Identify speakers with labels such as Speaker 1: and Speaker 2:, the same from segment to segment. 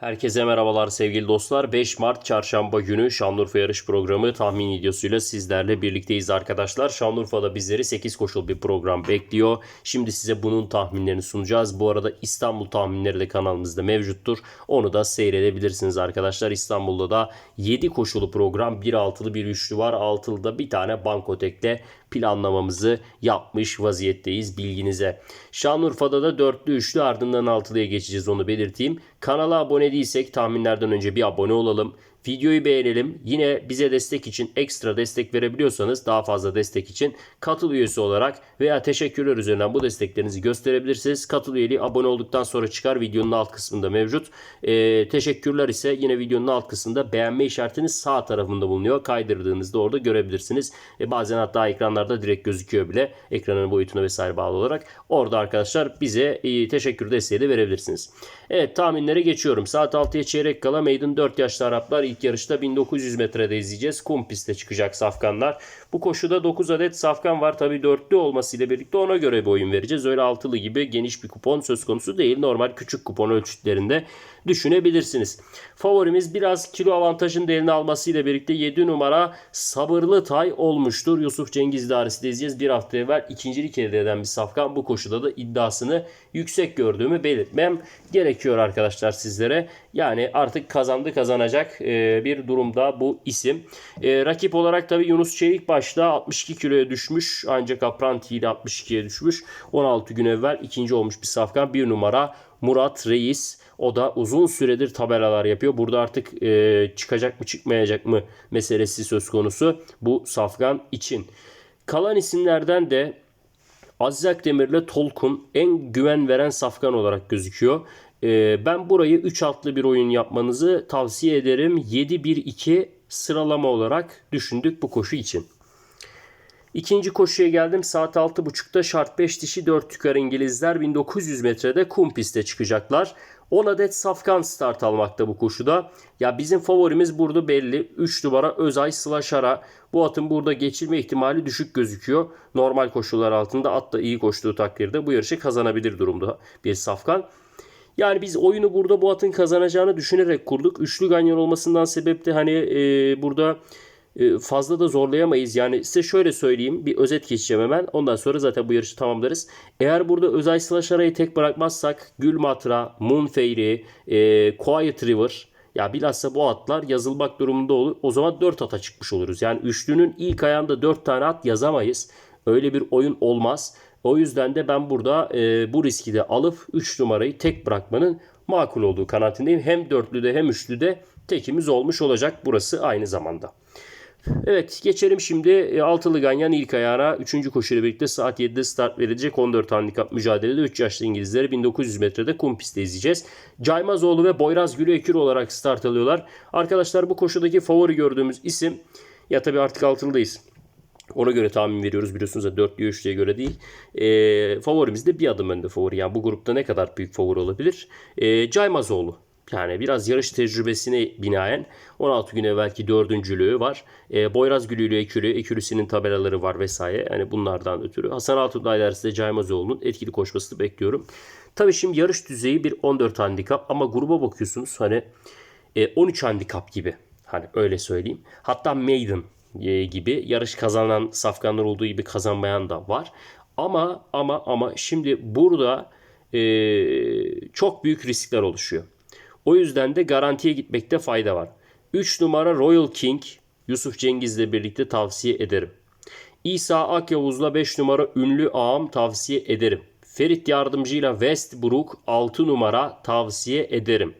Speaker 1: Herkese merhabalar sevgili dostlar. 5 Mart çarşamba günü Şanlıurfa yarış programı tahmin videosuyla sizlerle birlikteyiz arkadaşlar. Şanlıurfa'da bizleri 8 koşul bir program bekliyor. Şimdi size bunun tahminlerini sunacağız. Bu arada İstanbul tahminleri de kanalımızda mevcuttur. Onu da seyredebilirsiniz arkadaşlar. İstanbul'da da 7 koşulu program. Bir altılı bir üçlü var. Altılıda bir tane bankotekte planlamamızı yapmış vaziyetteyiz bilginize. Şanlıurfa'da da dörtlü üçlü ardından altılıya geçeceğiz onu belirteyim. Kanala abone değilsek tahminlerden önce bir abone olalım. Videoyu beğenelim. Yine bize destek için ekstra destek verebiliyorsanız daha fazla destek için katıl üyesi olarak veya teşekkürler üzerinden bu desteklerinizi gösterebilirsiniz. Katıl üyeliği abone olduktan sonra çıkar videonun alt kısmında mevcut. Ee, teşekkürler ise yine videonun alt kısmında beğenme işaretinin sağ tarafında bulunuyor. Kaydırdığınızda orada görebilirsiniz. E, bazen hatta ekranlarda direkt gözüküyor bile ekranın boyutuna vesaire bağlı olarak. Orada arkadaşlar bize e, teşekkür desteği de verebilirsiniz. Evet tahminlere geçiyorum. Saat 6'ya çeyrek kala Maiden 4 yaşlı Araplar ilk yarışta 1900 metrede izleyeceğiz. Kum pistte çıkacak safkanlar. Bu koşuda 9 adet safkan var. Tabi dörtlü olmasıyla birlikte ona göre bir oyun vereceğiz. Öyle altılı gibi geniş bir kupon söz konusu değil. Normal küçük kupon ölçütlerinde düşünebilirsiniz. Favorimiz biraz kilo avantajını da eline almasıyla birlikte 7 numara sabırlı tay olmuştur. Yusuf Cengiz Darisi de izleyeceğiz. Bir hafta evvel ikincilik elde eden bir safkan. Bu koşuda da iddiasını yüksek gördüğümü belirtmem gerekiyor arkadaşlar sizlere. Yani artık kazandı kazanacak e, bir durumda bu isim. E, rakip olarak tabi Yunus Çelik başta 62 kiloya düşmüş. Ancak Apranti ile 62'ye düşmüş. 16 gün evvel ikinci olmuş bir safkan. Bir numara Murat Reis. O da uzun süredir tabelalar yapıyor. Burada artık e, çıkacak mı çıkmayacak mı meselesi söz konusu bu safkan için. Kalan isimlerden de Aziz Akdemir ile Tolkun en güven veren safkan olarak gözüküyor. Ee, ben burayı 3 atlı bir oyun yapmanızı tavsiye ederim. 7-1-2 sıralama olarak düşündük bu koşu için. İkinci koşuya geldim. Saat 6.30'da şart 5 dişi 4 tükar İngilizler 1900 metrede kum piste çıkacaklar. 10 adet safkan start almakta bu koşuda. Ya bizim favorimiz burada belli. 3 numara Özay Slaşar'a. Bu atın burada geçirme ihtimali düşük gözüküyor. Normal koşullar altında at da iyi koştuğu takdirde bu yarışı kazanabilir durumda bir safkan. Yani biz oyunu burada bu atın kazanacağını düşünerek kurduk. Üçlü ganyan olmasından sebep de hani e, burada e, fazla da zorlayamayız. Yani size şöyle söyleyeyim. Bir özet geçeceğim hemen. Ondan sonra zaten bu yarışı tamamlarız. Eğer burada Özay Slaşara'yı tek bırakmazsak Gülmatra, Moonfairy, e, Quiet River ya bilhassa bu atlar yazılmak durumunda olur. O zaman 4 ata çıkmış oluruz. Yani üçlünün ilk ayağında 4 tane at yazamayız. Öyle bir oyun olmaz. O yüzden de ben burada e, bu riski de alıp 3 numarayı tek bırakmanın makul olduğu kanaatindeyim. Hem dörtlüde hem üçlüde tekimiz olmuş olacak burası aynı zamanda. Evet geçelim şimdi e, altılı ganyan ilk ayağına 3. koşuyla birlikte saat 7'de start verilecek 14 handikap mücadelede 3 yaşlı İngilizleri 1900 metrede kum pistte izleyeceğiz. Caymazoğlu ve Boyraz Gülü Ekür olarak start alıyorlar. Arkadaşlar bu koşudaki favori gördüğümüz isim ya tabii artık altılıdayız. Ona göre tahmin veriyoruz biliyorsunuz da 4'lüye 3'lüye göre değil. E, favorimiz de bir adım önde favori. Yani bu grupta ne kadar büyük favori olabilir? E, Caymazoğlu. Yani biraz yarış tecrübesine binaen 16 gün evvelki dördüncülüğü var. E, Boyraz Gülü ile Ekürü, Ekürüsü'nün tabelaları var vesaire. Yani bunlardan ötürü. Hasan Altundağ ilerisinde Caymazoğlu'nun etkili koşmasını bekliyorum. Tabii şimdi yarış düzeyi bir 14 handikap ama gruba bakıyorsunuz hani e, 13 handikap gibi. Hani öyle söyleyeyim. Hatta Maiden e, gibi yarış kazanan safkanlar olduğu gibi kazanmayan da var. Ama ama ama şimdi burada e, çok büyük riskler oluşuyor. O yüzden de garantiye gitmekte fayda var. 3 numara Royal King Yusuf Cengiz'le birlikte tavsiye ederim. İsa Akyavuz'la 5 numara ünlü ağam tavsiye ederim. Ferit Yardımcı'yla Westbrook 6 numara tavsiye ederim.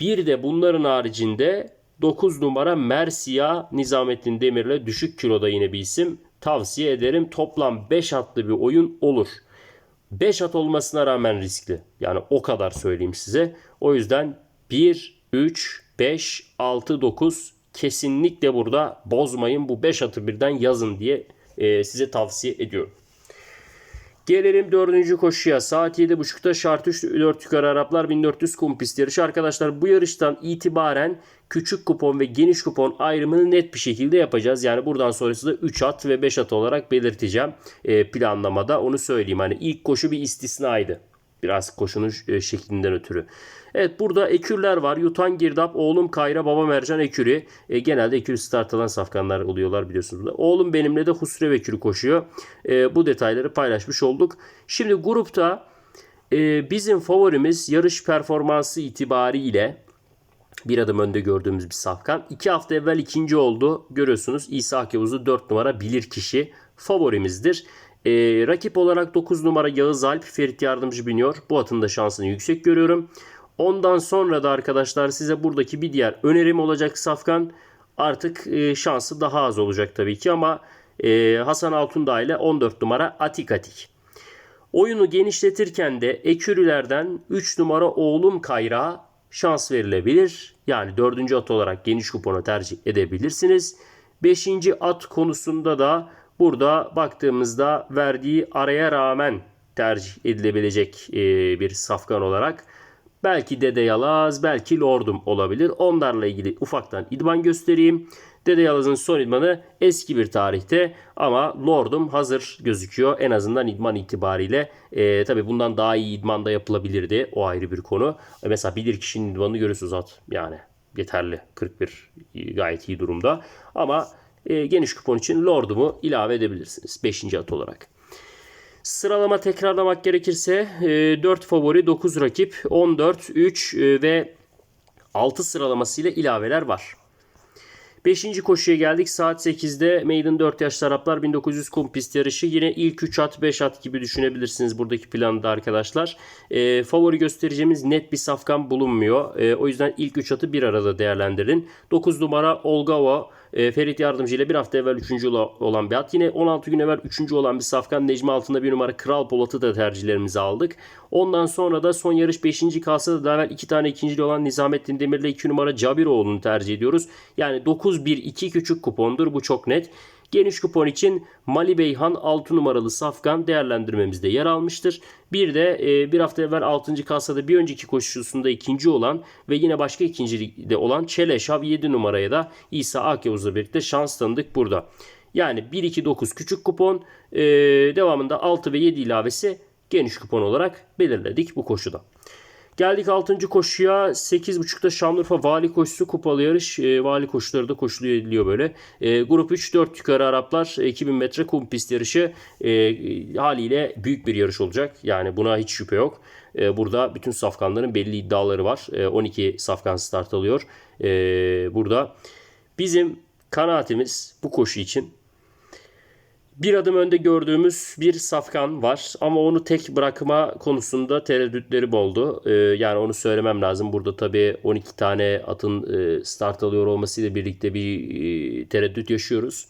Speaker 1: Bir de bunların haricinde 9 numara Mersiya Nizamettin Demir'le düşük kiloda yine bir isim tavsiye ederim. Toplam 5 atlı bir oyun olur. 5 at olmasına rağmen riskli. Yani o kadar söyleyeyim size. O yüzden 1, 3, 5, 6, 9 kesinlikle burada bozmayın. Bu 5 atı birden yazın diye e, size tavsiye ediyorum. Gelelim dördüncü koşuya. Saat 7.30'da şart 3 4 yukarı Araplar 1400 kum pist yarışı. Arkadaşlar bu yarıştan itibaren küçük kupon ve geniş kupon ayrımını net bir şekilde yapacağız. Yani buradan sonrası da 3 at ve 5 at olarak belirteceğim e, planlamada. Onu söyleyeyim. Hani ilk koşu bir istisnaydı. Biraz koşunun e, şeklinden ötürü. Evet burada ekürler var. Yutan Girdap, oğlum Kayra, baba Mercan Ekürü. E, genelde ekürü start alan safkanlar oluyorlar biliyorsunuz. Oğlum benimle de Husrev Ekürü koşuyor. E, bu detayları paylaşmış olduk. Şimdi grupta e, bizim favorimiz yarış performansı itibariyle bir adım önde gördüğümüz bir safkan. İki hafta evvel ikinci oldu. Görüyorsunuz İsa Yavuz'u 4 numara bilir kişi favorimizdir. Ee, rakip olarak 9 numara Yağız Alp Ferit Yardımcı biniyor. Bu atın da şansını yüksek görüyorum. Ondan sonra da arkadaşlar size buradaki bir diğer önerim olacak Safkan. Artık e, şansı daha az olacak tabii ki ama e, Hasan Altundağ ile 14 numara Atik Atik. Oyunu genişletirken de ekürülerden 3 numara oğlum Kayra şans verilebilir. Yani 4. at olarak geniş kuponu tercih edebilirsiniz. 5. at konusunda da burada baktığımızda verdiği araya rağmen tercih edilebilecek e, bir safkan olarak belki Dede Yalaz, belki Lordum olabilir. Onlarla ilgili ufaktan idman göstereyim. Dede Yalaz'ın son idmanı eski bir tarihte ama Lordum hazır gözüküyor. En azından idman itibariyle. E, tabii bundan daha iyi idman da yapılabilirdi. O ayrı bir konu. E, mesela bilir kişinin idmanını görüyorsunuz at. Yani yeterli. 41 gayet iyi durumda. Ama e, geniş kupon için Lordum'u ilave edebilirsiniz. 5. at olarak. Sıralama tekrarlamak gerekirse e, 4 favori, 9 rakip, 14, 3 e, ve 6 sıralamasıyla ilaveler var. 5. koşuya geldik. Saat 8'de Maiden 4 yaş Araplar 1900 kum pist yarışı. Yine ilk 3 at 5 at gibi düşünebilirsiniz buradaki planda arkadaşlar. E, favori göstereceğimiz net bir safkan bulunmuyor. E, o yüzden ilk 3 atı bir arada değerlendirin. 9 numara Olgava e, Ferit Yardımcı ile bir hafta evvel 3. olan bir at. Yine 16 gün evvel 3. olan bir safkan Necmi altında bir numara Kral Polat'ı da tercihlerimize aldık. Ondan sonra da son yarış 5. kalsa da daha evvel 2 tane ikincili olan Nizamettin Demir'le 2 numara Cabiroğlu'nu tercih ediyoruz. Yani 9-1-2 küçük kupondur. Bu çok net. Geniş kupon için Mali Beyhan 6 numaralı safkan değerlendirmemizde yer almıştır. Bir de e, bir hafta evvel 6. kasada bir önceki koşusunda ikinci olan ve yine başka ikincilikte olan Çeleşav 7 numaraya da İsa Akyavuz'la birlikte şans tanıdık burada. Yani 1-2-9 küçük kupon e, devamında 6 ve 7 ilavesi geniş kupon olarak belirledik bu koşuda. Geldik 6. koşuya. 8.30'da Şanlıurfa Vali Koşusu kupalı yarış. E, vali koşuları da koşuluyor ediliyor böyle. E, grup 3 4 yukarı Araplar 2000 metre kum pist yarışı e, haliyle büyük bir yarış olacak. Yani buna hiç şüphe yok. E, burada bütün safkanların belli iddiaları var. E, 12 safkan start alıyor. E, burada bizim kanaatimiz bu koşu için bir adım önde gördüğümüz bir safkan var ama onu tek bırakma konusunda tereddütleri oldu. Ee, yani onu söylemem lazım. Burada tabii 12 tane atın e, start alıyor olmasıyla birlikte bir e, tereddüt yaşıyoruz.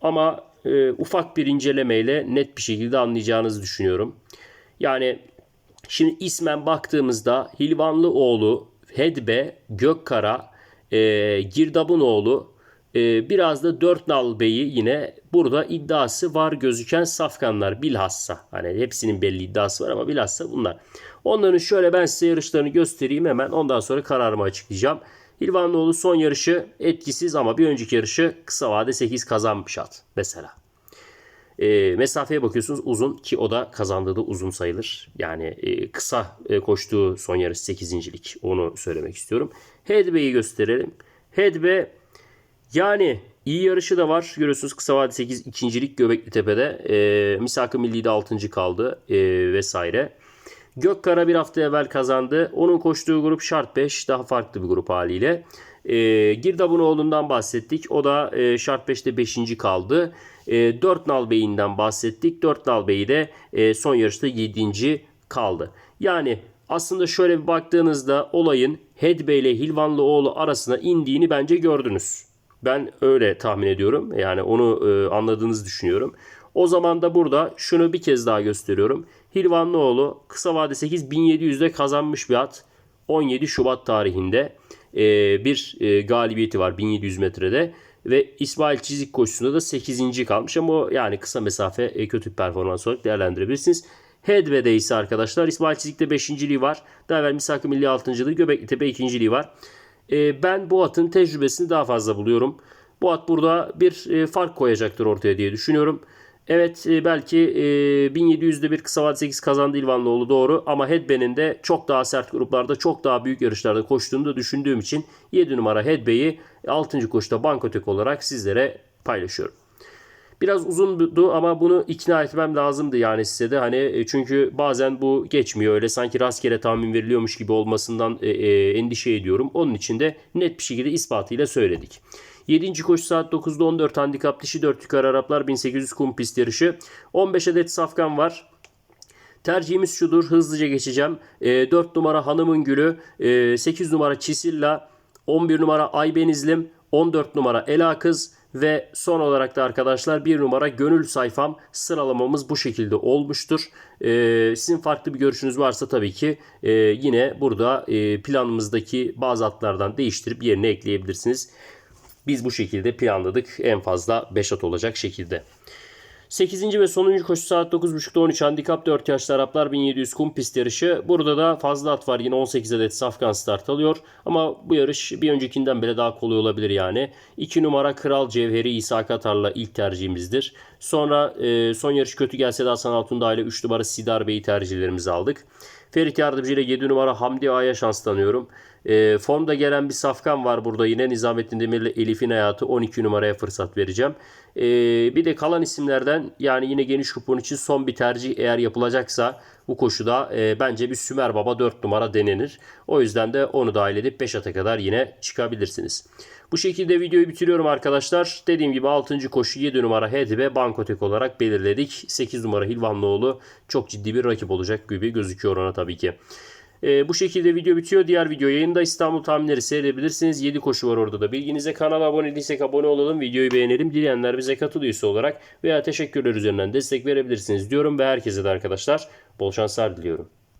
Speaker 1: Ama e, ufak bir incelemeyle net bir şekilde anlayacağınızı düşünüyorum. Yani şimdi ismen baktığımızda Hilvanlıoğlu, Hedbe, Gökkara, e, Girdab'ın oğlu ee, biraz da dört nal beyi yine burada iddiası var gözüken safkanlar bilhassa. Hani hepsinin belli iddiası var ama bilhassa bunlar. Onların şöyle ben size yarışlarını göstereyim hemen ondan sonra kararımı açıklayacağım. Hilvanlıoğlu son yarışı etkisiz ama bir önceki yarışı kısa vade 8 kazanmış at mesela. E, mesafeye bakıyorsunuz uzun ki o da kazandığı da uzun sayılır. Yani e, kısa e, koştuğu son yarış 8.lik onu söylemek istiyorum. Hedbe'yi gösterelim. Hedbe yani iyi yarışı da var. Görüyorsunuz kısa vade 8 ikincilik Göbekli Tepe'de. E, Misak-ı Milli'de 6. kaldı e, vesaire. Gökkara bir hafta evvel kazandı. Onun koştuğu grup Şart 5 daha farklı bir grup haliyle. E, Girdabunoğlu'ndan bahsettik. O da e, Şart 5'te 5. kaldı. E, 4 nal beyinden bahsettik. 4 nal beyi de e, son yarışta 7. kaldı. Yani aslında şöyle bir baktığınızda olayın Hedbe ile Hilvanlıoğlu arasına indiğini bence gördünüz. Ben öyle tahmin ediyorum. Yani onu e, anladığınızı düşünüyorum. O zaman da burada şunu bir kez daha gösteriyorum. Hilvanlıoğlu kısa vade 8 1700'de kazanmış bir at. 17 Şubat tarihinde e, bir e, galibiyeti var 1700 metrede. Ve İsmail Çizik koşusunda da 8. kalmış ama o yani kısa mesafe e, kötü bir performans olarak değerlendirebilirsiniz. Hedve'de ise arkadaşlar İsmail Çizik'te 5.liği var. Daha evvel Misak-ı Milli 6.lığı Göbekli Tepe 2.liği var. E, ben bu atın tecrübesini daha fazla buluyorum. Bu at burada bir e, fark koyacaktır ortaya diye düşünüyorum. Evet e, belki e, 1700'de bir kısa vade 8 kazandı İlvanlıoğlu doğru ama Headbay'nin de çok daha sert gruplarda çok daha büyük yarışlarda koştuğunu da düşündüğüm için 7 numara Headbay'i 6. koşuda Bankotek olarak sizlere paylaşıyorum. Biraz uzundu ama bunu ikna etmem lazımdı yani size de hani e, çünkü bazen bu geçmiyor öyle sanki rastgele tahmin veriliyormuş gibi olmasından e, e, endişe ediyorum. Onun için de net bir şekilde ispatıyla söyledik. 7. koşu saat 9'da 14 handikap dişi 4 yukarı Araplar 1800 kum pist yarışı. 15 adet safkan var. Tercihimiz şudur. Hızlıca geçeceğim. E, 4 numara Hanımın Gülü, e, 8 numara Çisilla, 11 numara Aybenizlim, 14 numara Ela Kız ve son olarak da arkadaşlar 1 numara Gönül sayfam sıralamamız bu şekilde olmuştur. E, sizin farklı bir görüşünüz varsa tabii ki e, yine burada e, planımızdaki bazı atlardan değiştirip yerine ekleyebilirsiniz. Biz bu şekilde planladık. En fazla 5 at olacak şekilde. 8. ve sonuncu koşu saat 9.30'da 13 handikap 4 yaşlı Araplar 1700 kum pist yarışı. Burada da fazla at var yine 18 adet safkan start alıyor. Ama bu yarış bir öncekinden bile daha kolay olabilir yani. 2 numara Kral Cevheri İsa Katar'la ilk tercihimizdir. Sonra e, son yarış kötü gelse de Hasan Altundağ ile 3 numara Sidar Bey'i tercihlerimizi aldık. Ferit Yardımcı ile 7 numara Hamdi Ağa'ya şanslanıyorum. E, formda gelen bir safkan var burada yine. Nizamettin Demir ile Elif'in hayatı 12 numaraya fırsat vereceğim. E, bir de kalan isimlerden yani yine geniş kupon için son bir tercih eğer yapılacaksa bu koşuda e, bence bir Sümer Baba 4 numara denenir. O yüzden de onu dahil edip 5 ata kadar yine çıkabilirsiniz. Bu şekilde videoyu bitiriyorum arkadaşlar. Dediğim gibi 6. koşu 7 numara Hedibe Bankotek olarak belirledik. 8 numara Hilvanlıoğlu çok ciddi bir rakip olacak gibi gözüküyor ona tabii ki. Ee, bu şekilde video bitiyor. Diğer video yayında İstanbul tahminleri seyredebilirsiniz. 7 koşu var orada da. Bilginize kanala abone değilsek abone olalım. Videoyu beğenelim. Dileyenler bize katıl üyesi olarak veya teşekkürler üzerinden destek verebilirsiniz diyorum ve herkese de arkadaşlar bol şanslar diliyorum.